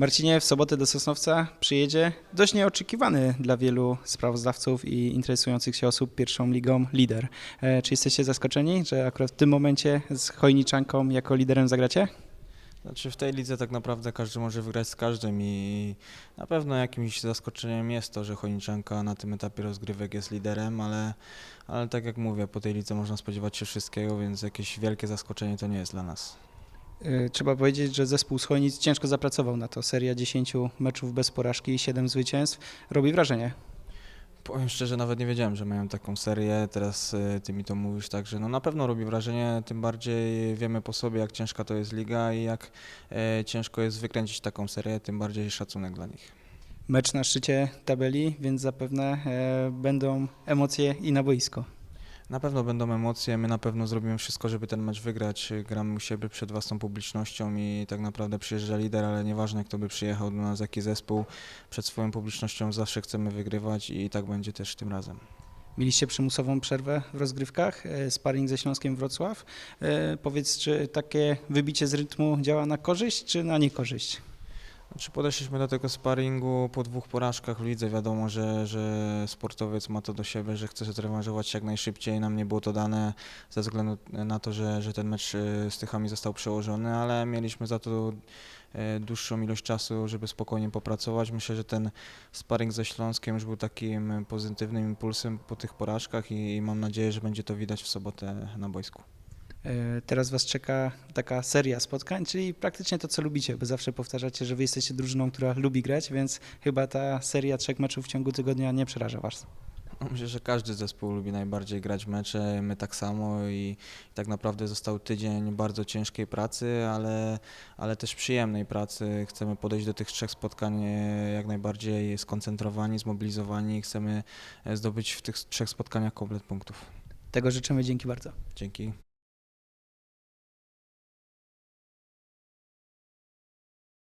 Marcinie, w sobotę do Sosnowca przyjedzie dość nieoczekiwany dla wielu sprawozdawców i interesujących się osób pierwszą ligą lider. E, Czy jesteście zaskoczeni, że akurat w tym momencie z Chojniczanką jako liderem zagracie? Znaczy w tej lidze tak naprawdę każdy może wygrać z każdym i na pewno jakimś zaskoczeniem jest to, że Chojniczanka na tym etapie rozgrywek jest liderem, ale, ale tak jak mówię, po tej lidze można spodziewać się wszystkiego, więc jakieś wielkie zaskoczenie to nie jest dla nas. E, Trzeba powiedzieć, że zespół z Chojnic ciężko zapracował na to. Seria 10 meczów bez porażki, 7 zwycięstw. Robi wrażenie. Powiem szczerze, nawet nie wiedziałem, że mają taką serię. Teraz y, ty mi to mówisz, także no na pewno robi wrażenie. Tym bardziej wiemy po sobie, jak ciężka to jest liga i jak e, ciężko jest wykręcić taką serię, tym bardziej szacunek dla nich. Mecz na szczycie tabeli, więc zapewne będą emocje i na boisko. Na pewno będą emocje, my na pewno zrobimy wszystko, żeby ten mecz wygrać. Gramy u siebie przed własną publicznością i tak naprawdę przyjeżdża lider, ale nieważne kto by przyjechał do nas, jaki zespół, przed swoją publicznością zawsze chcemy wygrywać i tak będzie też tym razem. Mieliście przymusową przerwę w rozgrywkach, e, sparring ze Śląskiem Wrocław. E, Powiedz, czy takie wybicie z rytmu działa na korzyść, czy na niekorzyść? Znaczy podeszliśmy do tego sparingu po dwóch porażkach w lidze. Wiadomo, że, że sportowiec ma to do siebie, że chce się zrewanżować jak najszybciej. Nam nie było to dane ze względu na to, że, że ten mecz e, z Tychami został przełożony, ale mieliśmy za to e, dłuższą ilość czasu, żeby spokojnie popracować. Myślę, że ten sparring ze Śląskiem już był takim pozytywnym impulsem po tych porażkach i, i mam nadzieję, że będzie to widać w sobotę na boisku. E, Teraz Was czeka taka seria spotkań, czyli praktycznie to, co lubicie, bo zawsze powtarzacie, że Wy jesteście drużyną, która lubi grać, więc chyba ta seria trzech meczów w ciągu tygodnia nie przeraża Was. No, Myślę, że każdy zespół lubi najbardziej grać mecze, my tak samo i, i tak naprawdę został tydzień bardzo ciężkiej pracy, ale, ale też przyjemnej pracy. Chcemy podejść do tych trzech spotkań e, jak najbardziej skoncentrowani, zmobilizowani. Chcemy e, zdobyć w tych trzech spotkaniach komplet punktów. Tego życzymy, dzięki bardzo. Dzięki.